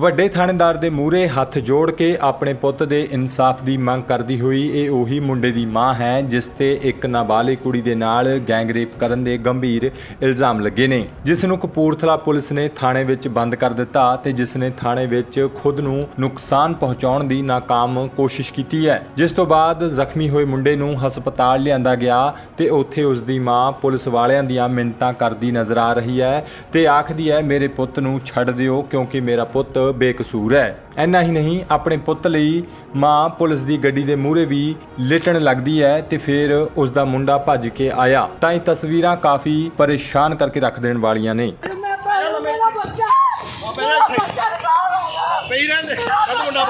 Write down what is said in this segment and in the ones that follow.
ਵੱਡੇ ਥਾਣੇਦਾਰ ਦੇ ਮੂਹਰੇ ਹੱਥ ਜੋੜ ਕੇ ਆਪਣੇ ਪੁੱਤ ਦੇ ਇਨਸਾਫ ਦੀ ਮੰਗ ਕਰਦੀ ਹੋਈ ਇਹ ਉਹੀ ਮੁੰਡੇ ਦੀ ਮਾਂ ਹੈ, ਜਿਸ ਤੇ ਇੱਕ ਨਾਬਾਲਿਗ ਕੁੜੀ ਦੇ ਨਾਲ ਗੈਂਗਰੇਪ ਕਰਨ ਦੇ ਗੰਭੀਰ ਇਲਜ਼ਾਮ ਲੱਗੇ ਨੇ। ਜਿਸ ਨੂੰ ਕਪੂਰਥਲਾ ਪੁਲਿਸ ਨੇ ਥਾਣੇ ਵਿੱਚ ਬੰਦ ਕਰ ਦਿੱਤਾ ਤੇ ਜਿਸ ਨੇ ਥਾਣੇ ਵਿੱਚ ਖੁਦ ਨੂੰ ਨੁਕਸਾਨ ਪਹੁੰਚਾਉਣ ਦੀ ਨਾਕਾਮ ਕੋਸ਼ਿਸ਼ ਕੀਤੀ ਹੈ। ਜਿਸ ਤੋਂ ਬਾਅਦ ਜ਼ਖਮੀ ਹੋਏ ਮੁੰਡੇ ਨੂੰ ਹਸਪਤਾਲ ਲਿਆਂਦਾ ਗਿਆ ਤੇ ਉੱਥੇ ਉਸ ਦੀ ਮਾਂ ਪੁਲਿਸ ਵਾਲਿਆਂ ਦੀਆਂ ਮਿੰਨਤਾਂ ਕਰਦੀ ਨਜ਼ਰ ਆ ਰਹੀ ਹੈ ਤੇ ਆਖਦੀ ਹੈ, ਮੇਰੇ ਪੁੱਤ ਨੂੰ ਛੱਡ ਦਿਓ ਕਿਉਂਕਿ ਮੇਰਾ ਪੁੱਤ ਬੇਕਸੂਰ ਹੈ। ਐਨਾ ਹੀ ਨਹੀਂ ਆਪਣੇ ਪੁੱਤ ਲਈ ਮਾਂ ਪੁਲਿਸ ਦੀ ਗੱਡੀ ਦੇ ਮੂਹਰੇ ਵੀ ਲੇਟਣ ਲੱਗਦੀ ਹੈ ਤੇ ਫਿਰ ਉਸ ਦਾ ਮੁੰਡਾ ਭੱਜ ਕੇ ਆਇਆ। ਤਾਂ ਇਹ ਤਸਵੀਰਾਂ ਕਾਫੀ ਪਰੇਸ਼ਾਨ ਕਰਕੇ ਰੱਖ ਦੇਣ ਵਾਲੀਆਂ ਨੇ। ਮੇਰਾ ਬੱਚਾ ਮੇਰਾ ਬੱਚਾ ਪਈ ਰਹਿੰਦੇ ਕੱਢ ਮੁੰਡਾ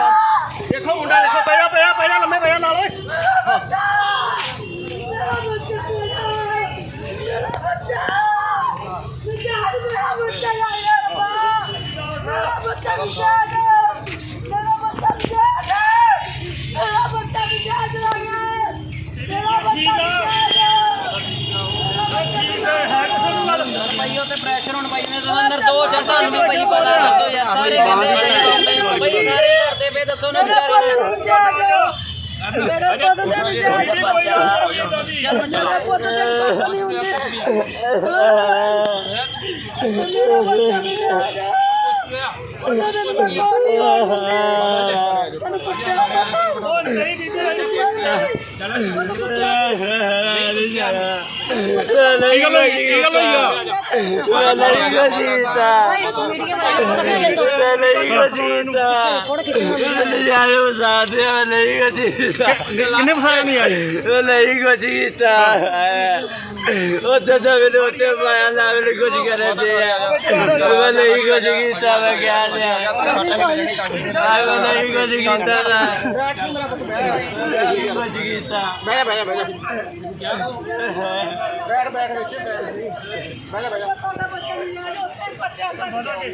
ਪ੍ਰੈਸ਼ਰ ਹੁਣ ਭਾਈ ਨੇ ਤਾਂ ਅੰਦਰ ਦੋ ਚਾਰ ਤੁਹਾਨੂੰ ਵੀ ਭਾਈ ਪਤਾ ਦੱਸੋ ਯਾਰ ਸਾਰੇ ਕਹਿੰਦੇ ਭਾਈ ਸਾਰੇ ਕਰਦੇ ਪਏ ਦੱਸੋ ਨਾ ਮੇਰਾ ਪੁੱਤ ਵਿਚਾਰੇ ਨੂੰ ਵਿਚਾਰ ਮੇਰੇ ਪੁੱਤ ਦੇ ਵਿਚਾਰ ਬੱਚਾ ਮੇਰੇ ਪੁੱਤ ਦੇ ਪੁੱਤ ਨਹੀਂ ਹੁੰਦੇ ਮੇਰਾ ਬੱਚਾ ਵਿਚਾਰ ਉਹਨਾਂ ਦੇ ਨੂੰ ਨਹੀਂ ਤੈਨੂੰ ਪੁੱਛਿਆ ਕੀ ਗੱਲ ਹੋਈ ਕੀ ਗੱਲ ਹੋਈ ਆ ਕਿੰਨੇ ਫਸਾਇਆ ਨਹੀਂ ਆਏ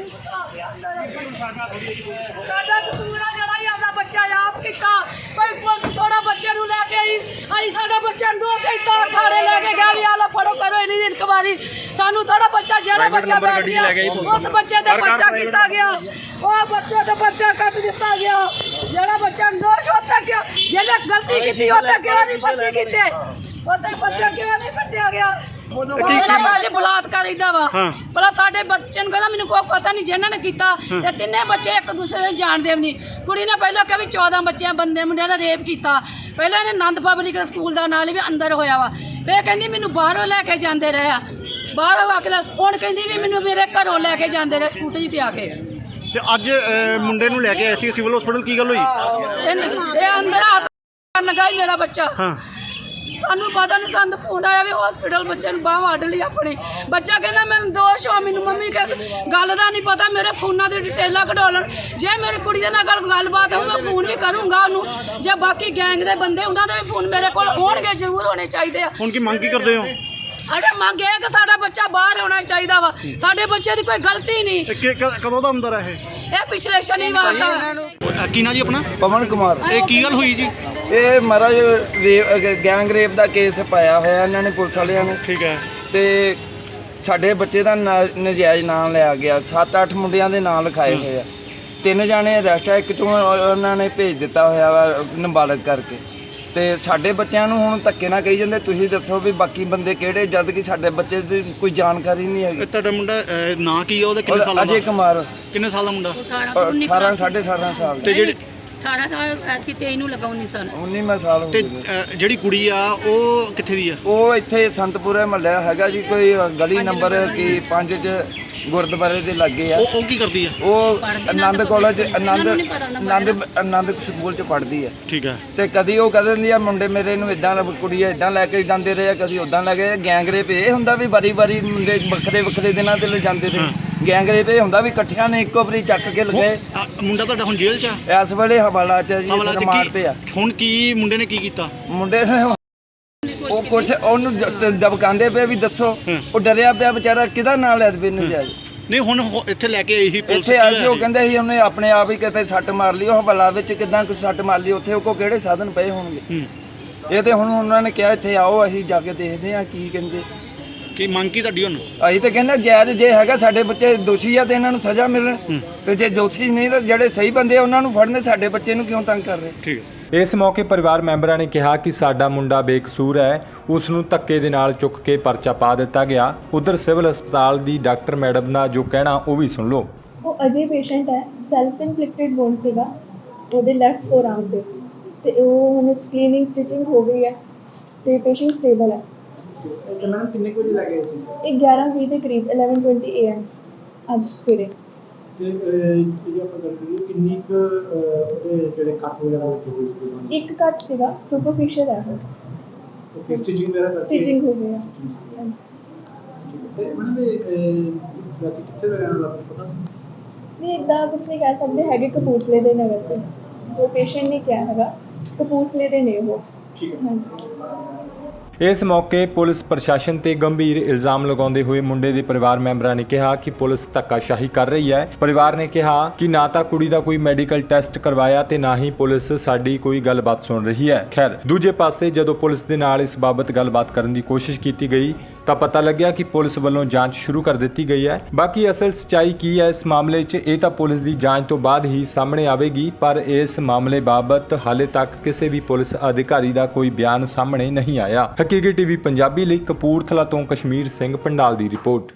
ਸਾਡਾ ਕਸੂਰਾ ਜਿਹੜਾ ਹੀ ਆਪਦਾ ਬੱਚਾ ਆਪ ਕੀਤਾ ਕੋਈ ਪੁਲਿਸ ਥੋੜਾ ਬੱਚੇ ਨੂੰ ਲੈ ਕੇ ਆਈ ਅਸੀਂ ਸਾਡਾ ਬੱਚਾ ਨੂੰ ਦੋ ਕਈ ਤਾਰ ਠਾੜੇ ਲੈ ਕੇ ਗਿਆ ਵੀ ਆ ਫੜੋ ਕਰੋ ਦੀ ਇਨਕੁਆਰੀ ਸਾਨੂੰ ਥੋੜਾ ਬੱਚਾ ਜਿਹੜਾ ਬੱਚਾ ਬੈਠ ਗਿਆ ਉਸ ਬੱਚੇ ਤੇ ਬੱਚਾ ਕੀਤਾ ਗਿਆ। ਉਹ ਬੱਚੇ ਤੇ ਬੱਚਾ ਕੱਟ ਦਿੱਤਾ ਗਿਆ। ਜਿਹੜਾ ਬੱਚਾ ਦੋਸ਼ ਹੁੰਦਾ ਗਿਆ ਜਿਹਨੇ ਗਲਤੀ ਕੀਤੀ ਉਹ ਤੇ ਕਿਉਂ ਨਹੀਂ ਬੱਚੇ ਕੀਤੇ ਉਹ ਤੇ ਬੱਚਾ ਕਿਉਂ ਨਹੀਂ ਕੱਟਿਆ ਗਿਆ। ਮੇਰਾ ਬਲਾਤਕਾਰ ਇਦਾਂ ਵਾ। ਭਲਾ ਸਾਡੇ ਬੱਚੇ ਨੂੰ ਕਹਿੰਦਾ ਮੈਨੂੰ ਕੋਈ ਪਤਾ ਨਹੀਂ ਜਿਨ੍ਹਾਂ ਨੇ ਕੀਤਾ। ਤੇ ਤਿੰਨੇ ਬੱਚੇ ਇੱਕ ਦੂਸਰੇ ਨੂੰ ਜਾਣਦੇ ਵੀ ਨਹੀਂ। ਕੁੜੀ ਨੇ ਪਹਿਲਾਂ ਕਿਹਾ ਵੀ 14 ਬੱਚਿਆਂ ਬੰਦੇ ਮੁੰਡਿਆਂ ਨੇ ਰੇਪ ਕੀਤਾ। ਪਹਿਲਾਂ ਇਹਨੇ ਆਨੰਦ ਪਬਲਿਕ ਸਕੂਲ ਦਾ ਨਾਲ ਵੀ ਅੰਦਰ ਹੋਇਆ ਵਾ। ਫੇਰ ਕਹਿੰਦੀ ਮੈਨੂੰ ਬਾਹਰੋਂ ਲੈ ਕੇ ਜਾਂਦੇ ਰਹੇ ਆ। ਬਾਹਰੋਂ ਆ ਕੇ ਲੈ- ਹੁਣ ਕਹਿੰਦੀ ਵੀ ਮੈਨੂੰ ਮੇਰੇ ਘਰੋਂ ਲੈ ਕੇ ਜਾਂਦੇ ਰਹੇ ਸਕੂਟਰੀ ਤੇ ਆ ਕੇ। ਤੇ ਅੱਜ ਅਹ, ਮੁੰਡੇ ਨੂੰ ਲੈ ਕੇ ਆਏ ਸੀ ਸਿਵਲ ਹਸਪੀਟਲ ਕੀ ਗੱਲ ਹੋਈ? ਇਹ ਅੰਦਰ ਹੱਥ ਕਰਨ ਲੱਗਾ ਸੀ ਮੇਰਾ ਬੱਚਾ। ਹਾਂ। ਸਾਨੂੰ ਪਤਾ ਨਹੀਂ ਸਾਨੂੰ ਫੋਨ ਆਇਆ ਵੀ ਹਸਪੀਟਲ ਬੱਚੇ ਨੂੰ ਬਾਹ ਵੱਢ ਲਈ ਆਪਣੀ। ਬੱਚਾ ਕਹਿੰਦਾ ਮੈਨੂੰ ਦੋਸ਼ ਹੋ ਮੈਨੂੰ ਮੰਮੀ ਕਹੇ ਗੱਲ ਦਾ ਨਹੀਂ ਪਤਾ, ਮੇਰੇ ਫੋਨਾਂ ਦੀ ਡਿਟੇਲਾਂ ਕਢਾ ਲੈਣ। ਜੇ ਮੇਰੀ ਕੁੜੀ ਦੇ ਨਾਲ ਗੱਲ ਗੱਲਬਾਤ ਹੋ ਮੈਂ ਫੋਨ ਵੀ ਕਰੂੰਗਾ ਉਹਨੂੰ। ਜੇ ਬਾਕੀ ਗੈਂਗ ਦੇ ਬੰਦੇ, ਉਹਨਾਂ ਦੇ ਵੀ ਫੋਨ ਮੇਰੇ ਕੋਲ ਹੋਣਗੇ, ਜ਼ਰੂਰ ਹੋਣੇ ਚਾਹੀਦੇ ਆ। ਹੁਣ ਕੀ ਮੰਗ ਕੀ ਕਰਦੇ ਹੋ? ਅੜੇ ਮੰਗ ਇਹ ਕਿ ਸਾਡਾ ਬੱਚਾ ਬਾਹਰ ਹੋਣਾ ਚਾਹੀਦਾ ਵਾ। ਸਾਡੇ ਬੱਚੇ ਦੀ ਕੋਈ ਗਲਤੀ ਨਹੀਂ। ਇਹ ਕਿ- ਕ- ਕਦੋਂ ਦਾ ਅੰਦਰ ਹੈ ਇਹ? ਪਿਛਲੇ ਸ਼ਨੀਵਾਰ ਦਾ। ਇਹ ਕੀ ਨਾ ਜੀ ਆਪਣਾ? ਪਵਨ ਕੁਮਾਰ। ਇਹ ਕੀ ਗੱਲ ਹੋਈ ਜੀ? ਇਹ ਮਹਾਰਾਜ ਰੇਪ ਅਹ ਗੈਂਗ ਰੇਪ ਦਾ ਕੇਸ ਪਾਇਆ ਹੋਇਆ ਇਹਨਾਂ ਨੇ ਪੁਲਿਸ ਵਾਲਿਆਂ ਨੇ। ਠੀਕ ਹੈ। ਤੇ ਸਾਡੇ ਬੱਚੇ ਦਾ ਨਾ- ਨਜਾਇਜ਼ ਨਾਮ ਲਿਆ ਗਿਆ। 7-8 ਮੁੰਡਿਆਂ ਦੇ ਨਾਮ ਲਿਖਾਏ ਹੋਏ ਆ। ਤਿੰਨ ਜਾਣੇ ਅਰੈਸਟ ਆ ਇੱਕ ਚੋਂ ਉਹਨਾਂ ਨੇ ਭੇਜ ਦਿੱਤਾ ਹੋਇਆ ਵਾ ਨਾਬਾਲਗ ਕਰਕੇ। ਤੇ ਸਾਡੇ ਬੱਚਿਆਂ ਨੂੰ ਹੁਣ ਧੱਕੇ ਨਾ ਕਹੀ ਜਾਂਦੇ। ਤੁਸੀਂ ਦੱਸੋ ਵੀ ਬਾਕੀ ਬੰਦੇ ਕਿਹੜੇ ਜਦ ਕਿ ਸਾਡੇ ਬੱਚੇ ਦੀ ਕੋਈ ਜਾਣਕਾਰੀ ਨਹੀਂ ਹੈਗੀ। ਤੁਹਾਡਾ ਮੁੰਡਾ ਅਹ, ਨਾਂ ਕੀ ਹੈ ਉਹਦਾ? ਕਿੰਨੇ ਸਾਲ ਉਹਦਾ ਅਜੇ ਦਾ ਕੁਮਾਰ। ਕਿੰਨੇ ਸਾਲ ਦਾ ਮੁੰਡਾ? 18 18.5 ਸਾਲ ਤੇ ਜਿਹੜੀ 18 ਸਾਲ ਐਤਕੀ 23 ਨੂੰ ਲਗਾ 19 ਸਾਲ 19ਵਾਂ ਸਾਲ ਹੋ ਤੇ ਗਿਆ ਅਹ, ਜਿਹੜੀ ਕੁੜੀ ਆ ਉਹ ਕਿੱਥੇ ਦੀ ਆ? ਉਹ ਇੱਥੇ ਸੰਤਪੁਰੇ ਮਹੱਲਾ ਹੈਗਾ ਜੀ ਕੋਈ ਗਲੀ ਨੰਬਰ ਕੀ 5 ਚ ਗੁਰਦੁਆਰੇ ਦੇ ਲੱਗੇ ਆ। ਉਹ ਉਹ ਕੀ ਕਰਦੀ ਆ? ਉਹ ਪੜ੍ਹਦੀ ਆਨੰਦ ਆਨੰਦ ਕਾਲਜ ਇਹਨਾਂ ਆਨੰਦ ਨੂੰ ਨਹੀਂ ਪਤਾ ਉਹਨਾਂ ਆਨੰਦ ਆਨੰਦ ਸਕੂਲ ਚ ਪੜ੍ਹਦੀ ਆ। ਠੀਕ ਤੇ ਕਦੀ ਉਹ ਕਹਿ ਦਿੰਦੀ ਆ ਮੁੰਡੇ ਮੇਰੇ ਨੂੰ ਇਦਾਂ ਕੁੜੀਆਂ ਇਦਾਂ ਲੈ ਕੇ ਜਾਂਦੇ ਰਹੇ ਆ ਕਦੀ ਉਦਾਂ ਲੈ ਕੇ ਗੈਂਗ ਰੇਪ ਇਹ ਹੁੰਦਾ ਵੀ ਵਾਰੀ ਵਾਰੀ ਮੁੰਡੇ ਵੱਖਰੇ ਵੱਖਰੇ ਦਿਨਾਂ ਤੇ ਲੈ ਜਾਂਦੇ ਰਹੇ। ਗੈਂਗ ਰੇਪ ਇਹ ਹੁੰਦਾ ਵੀ ਇਕੱਠਿਆਂ ਨੇ ਇੱਕੋ ਵਾਰੀ ਚੱਕ ਕੇ ਲਗੇ। ਆ, ਮੁੰਡਾ ਤੁਹਾਡਾ ਹੁਣ ਜੇਲ੍ਹ 'ਚ ਆ? ਇਸ ਵੇਲੇ ਹਵਾਲਾ ਚ ਜੀ ਹਵਾਲਾ ਇੱਥੇ 'ਚ ਤੇ ਆ। ਕੀ ਹੁਣ ਕੀ ਮੁੰਡੇ ਨੇ ਕੀ ਕੀਤਾ? ਮੁੰਡੇ ਨੇ ਉਹ ਕੁਛ ਉਹਨੂੰ ਦ- ਦਬਕਾਉਂਦੇ ਪਏ ਵੀ ਦੱਸੋ। ਉਹ ਡਰਿਆ ਪਿਆ ਵਿਚਾਰਾ ਕਿਹਦਾ ਨਾਂ ਲੈ ਦੇ ਜਾਏ ਨਹੀਂ ਹੁਣ ਉਹ ਇੱਥੇ ਲੈ ਕੇ ਆਈ ਸੀ ਪੁਲਿਸ ਇੱਥੇ ਕੀ ਆਏ ਸੀ ਹੋਇਆ ਉਹ ਜੀ? ਕਹਿੰਦੇ ਸੀ ਉਹਨੇ ਆਪਣੇ ਆਪ ਹੀ ਕਿਤੇ ਸੱਟ ਮਾਰ ਲਈ ਉਹ ਹਵਾਲਾ ਵਿੱਚ ਕਿਦਾਂ ਕੁ ਸੱਟ ਮਾਰ ਲਈ ਉੱਥੇ ਉਹ ਕੋ ਕਿਹੜੇ ਸਾਧਨ ਪਏ ਹੋਣਗੇ? ਹੂੰ। ਇਹ ਤੇ ਹੁਣ ਉਹਨਾਂ ਨੇ ਕਿਹਾ ਇੱਥੇ ਆਓ ਅਸੀਂ ਜਾ ਕੇ ਦੇਖਦੇ ਹਾਂ ਕੀ ਕਹਿੰਦੇ। ਕੀ ਮੰਗ ਕੀ ਤੁਹਾਡੀ ਹੁਣ ਅਸੀਂ ਤਾਂ ਕਹਿੰਦੇ ਜਾਇਜ਼ ਜੇ ਹੈਗਾ ਸਾਡੇ ਬੱਚੇ ਦੋਸ਼ੀ ਆ ਤੇ ਇਹਨਾਂ ਨੂੰ ਸਜ਼ਾ ਮਿਲਣ। ਤੇ ਜੇ ਦੋਸ਼ੀ ਨਹੀਂ ਤਾਂ ਜਿਹੜੇ ਸਹੀ ਬੰਦੇ ਆ ਉਹਨਾਂ ਨੂੰ ਫੜਨੇ ਸਾਡੇ ਬੱਚੇ ਨੂੰ ਕਿਉਂ ਤੰਗ ਕਰ ਰਹੇ? ਠੀਕ ਹੈ। ਇਸ ਮੌਕੇ ਪਰਿਵਾਰ ਮੈਂਬਰਾਂ ਨੇ ਕਿਹਾ ਕਿ ਸਾਡਾ ਮੁੰਡਾ ਬੇਕਸੂਰ ਹੈ। ਉਸ ਨੂੰ ਧੱਕੇ ਦੇ ਨਾਲ ਚੁੱਕ ਕੇ ਪਰਚਾ ਪਾ ਦਿੱਤਾ ਗਿਆ। ਉਧਰ ਸਿਵਲ ਹਸਪਤਾਲ ਦੀ ਡਾਕਟਰ ਮੈਡਮ ਦਾ ਜੋ ਕਹਿਣਾ ਉਹ ਵੀ ਸੁਣ ਲਓ। ਉਹ ਅਜੇ ਪੇਸ਼ੈਂਟ ਹੈ ਸੈਲਫ ਇਨਫਲਿਕਟਡ ਵੋਨ ਸੀਗਾ ਉਹਦੇ ਲੈਫਟ ਫੋਰਆਰਮ ਤੇ। ਤੇ ਉਹ ਹੁਣ ਸਕ੍ਰੀਨਿੰਗ ਸਟਿਚਿੰਗ ਹੋ ਗਈ ਹੈ ਤੇ ਪੇਸ਼ੈਂਟ ਸਟੇਬਲ ਹੈ। ਤੇ ਮੈਡਮ ਕਿੰਨੇ ਕੁ ਵਜੇ ਲੱਗੇ ਸੀ? ਇਹ 11:20 ਦੇ ਕਰੀਬ 11:20 AM ਅੱਜ ਸਵੇਰੇ। ਤੇ ਅਹ, ਜੇ ਆਪਾਂ ਗੱਲ ਕਰੀਏ ਕਿੰਨੀ ਕੁ ਅਹ, ਉਹਦੇ ਜਿਹੜੇ ਕੱਟ ਵਗੈਰਾ ਲੱਗੇ ਹੋਏ ਸੀ ਇੱਕ ਕੱਟ ਸੀਗਾ ਸੁਪਰਫੀਸ਼ੀਅਲ ਹੈ ਓਕੇ ਸਟਿਚਿੰਗ ਵਗੈਰਾ ਕਰਕੇ? ਸਟਿਚਿੰਗ ਹੋ ਗਈ ਹਾਂਜੀ। ਤੇ ਮੈਡਮ ਇਹ ਅਹ, ਵੈਸੇ ਕਿੱਥੇ ਦਾ ਰਹਿਣ ਵਾਲਾ ਪਤਾ ਨਹੀਂ ਇਦਾਂ ਕੁਝ ਨਹੀਂ ਕਹਿ ਸਕਦੇ ਹੈਗੇ ਕਪੂਰਥਲੇ ਦੇ ਨੇ ਵੈਸੇ। ਜੋ ਪੇਸ਼ੈਂਟ ਨੇ ਕਿਹਾ ਹੈਗਾ ਕਪੂਰਥਲੇ ਦੇ ਨੇ ਉਹ। ਠੀਕ ਹੈ। ਹਾਂਜੀ। ਇਸ ਮੌਕੇ ਪੁਲਿਸ ਪ੍ਰਸ਼ਾਸਨ ਤੇ ਗੰਭੀਰ ਇਲਜ਼ਾਮ ਲਗਾਉਂਦੇ ਹੋਏ ਮੁੰਡੇ ਦੇ ਪਰਿਵਾਰ ਮੈਂਬਰਾਂ ਨੇ ਕਿਹਾ ਕਿ ਪੁਲਿਸ ਧੱਕਾਸ਼ਾਹੀ ਕਰ ਰਹੀ ਹੈ। ਪਰਿਵਾਰ ਨੇ ਕਿਹਾ ਕਿ ਨਾ ਤਾਂ ਕੁੜੀ ਦਾ ਕੋਈ ਮੈਡੀਕਲ ਟੈਸਟ ਕਰਵਾਇਆ ਤੇ ਨਾ ਹੀ ਪੁਲਿਸ ਸਾਡੀ ਕੋਈ ਗੱਲਬਾਤ ਸੁਣ ਰਹੀ ਹੈ। ਖੈਰ, ਦੂਜੇ ਪਾਸੇ ਜਦੋਂ ਪੁਲਿਸ ਦੇ ਨਾਲ ਇਸ ਬਾਬਤ ਗੱਲਬਾਤ ਕਰਨ ਦੀ ਕੋਸ਼ਿਸ਼ ਕੀਤੀ ਗਈ, ਤਾਂ ਪਤਾ ਲੱਗਿਆ ਕਿ ਪੁਲਿਸ ਵੱਲੋਂ ਜਾਂਚ ਸ਼ੁਰੂ ਕਰ ਦਿੱਤੀ ਗਈ ਹੈ। ਬਾਕੀ ਅਸਲ ਸਚਾਈ ਕੀ ਹੈ ਇਸ ਮਾਮਲੇ 'ਚ, ਇਹ ਤਾਂ ਪੁਲਿਸ ਦੀ ਜਾਂਚ ਤੋਂ ਬਾਅਦ ਹੀ ਸਾਹਮਣੇ ਆਵੇਗੀ, ਪਰ ਇਸ ਮਾਮਲੇ ਬਾਬਤ ਹਾਲੇ ਤੱਕ ਕਿਸੇ ਵੀ ਪੁਲਿਸ ਅਧਿਕਾਰੀ ਦਾ ਕੋਈ ਬਿਆਨ ਸਾਹਮਣੇ ਨਹੀਂ ਆਇਆ। ਹਕੀਕੀ ਟੀਵੀ ਪੰਜਾਬੀ ਲਈ ਕਪੂਰਥਲਾ ਤੋਂ ਕਸ਼ਮੀਰ ਸਿੰਘ ਪੰਡਾਲ ਦੀ ਰਿਪੋਰਟ।